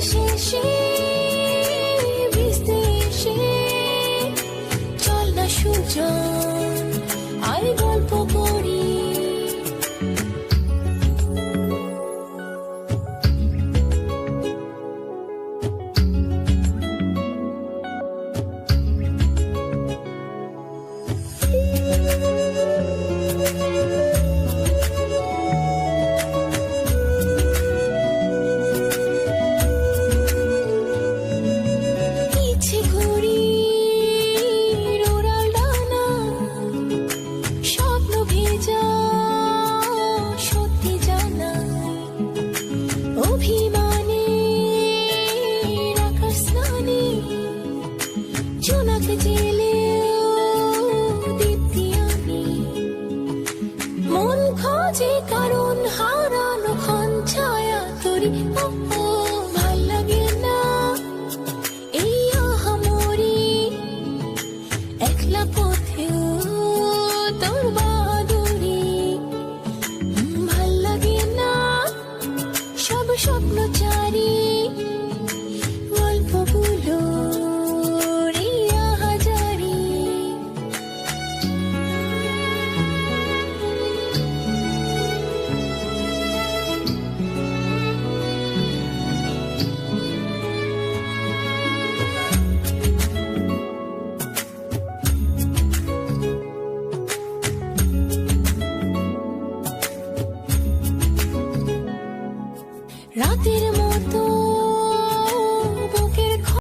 শেষে বুঝতে এসে চল না সূর্য। স্বপ্ন সত্যি জানা অভিমানে আকাশ স্নানে জোনাক জেলে রাতের মতো